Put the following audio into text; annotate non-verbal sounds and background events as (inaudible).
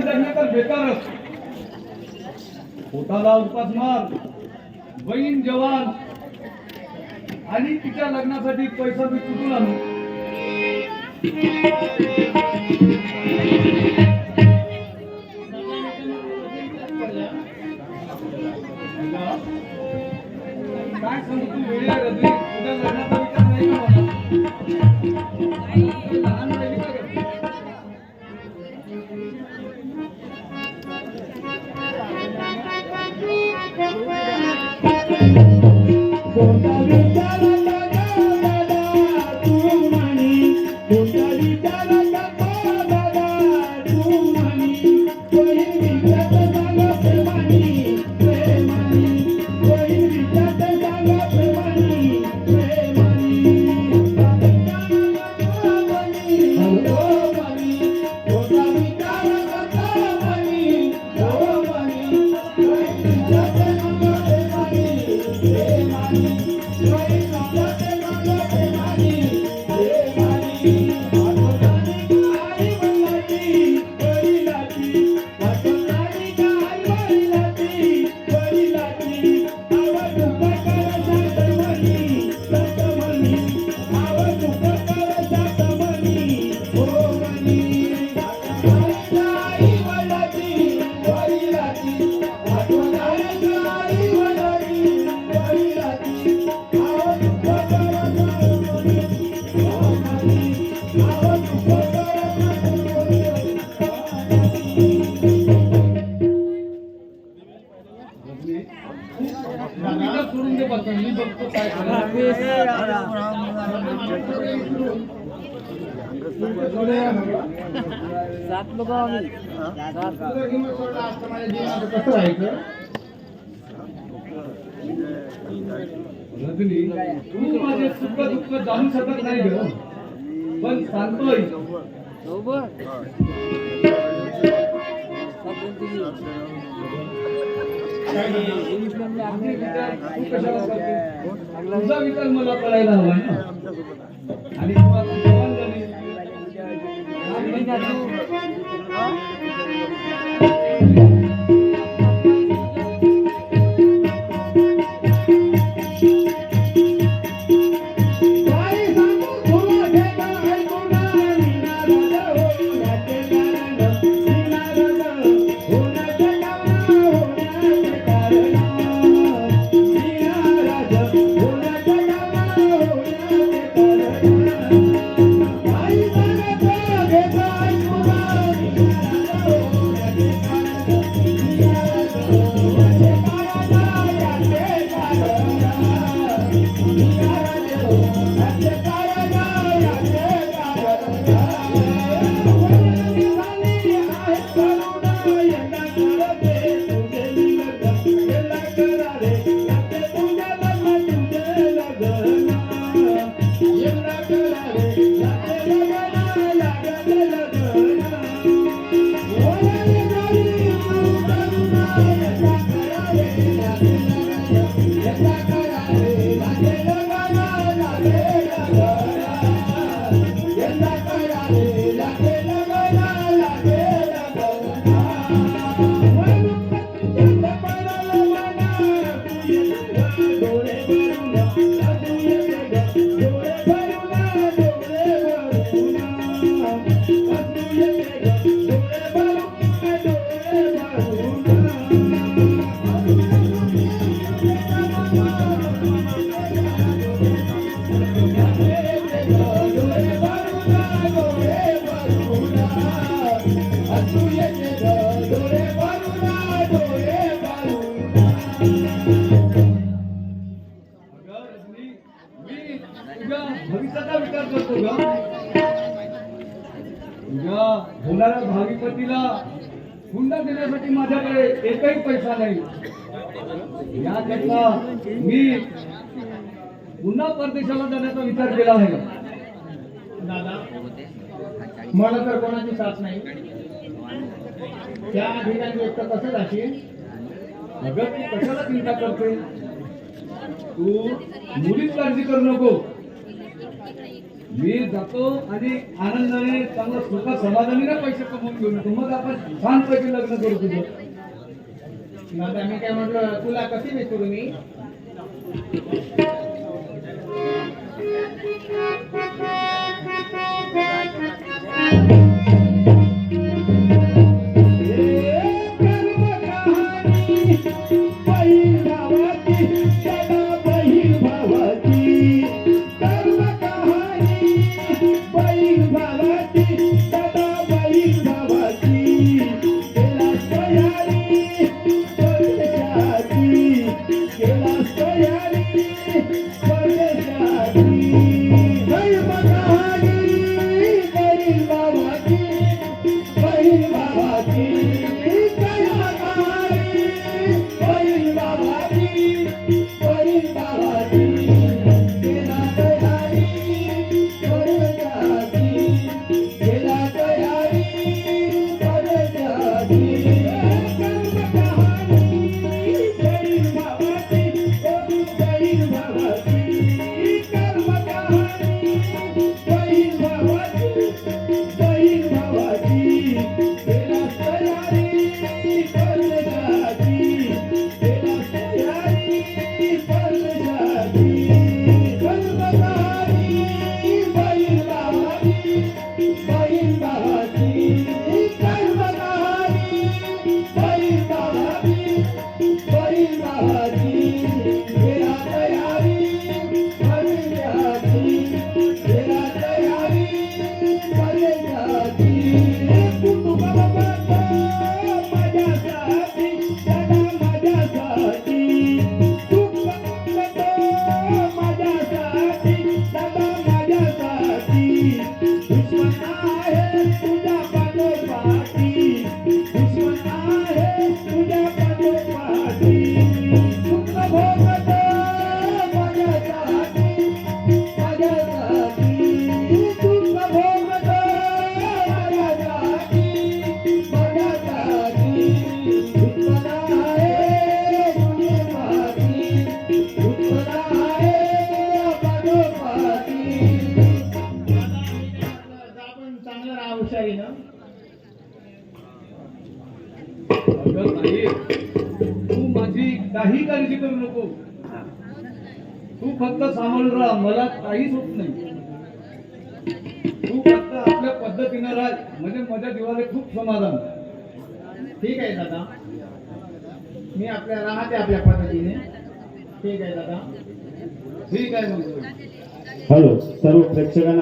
जीवन जगणे तर बेकारच पोटाला उपास मार बहीण जवान आणि तिच्या लग्नासाठी पैसा मी कुठून आणू? तिला सात लोक आम्ही. कसं राहायचं रजनी तू माझे सुख दुःख जाणू शकत नाही ग पण सांगतोय इंग्लिश तुझा विचार मला कळायला हवा ना आणि आम्ही का अगं तुझ्या होणाऱ्या भावी पतीला हुंडा देण्यासाठी माझ्याकडे एकही पैसा नाही. याकरता मी पुन्हा परदेशाला जाण्याचा विचार केला आहे. दादा मला तर कोणाची साथ नाही. त्या ठिकाणी व्यक्त कसं जाशील अगं तू कशाला चिंता करते तू मुलीच काळजी करू नको. मी जातो आणि आनंदाने चांगलं सुखा समाधानीने पैसे कमवून घेऊन येतो. मग आपण छानपैकी लग्न करू तुझं दादा मी काय म्हटलं तुला कशी (laughs) Sayın Bahattin तुम्ही आपण चांगलं राहा हुशारीनं अगं ताई, तू माझी काही काळजी करू नको. तू फक्त सांभाळून राहा मला काहीच होत नाही. तू फक्त आपल्या पद्धतीनं राह म्हणजे माझ्या जीवाला खूप समाधान. ठीक आहे दादा. मी आपल्या राहते आपल्या पद्धतीने. ठीक आहे दादा. ठीक आहे मग. हॅलो सर्व प्रेक्षकांना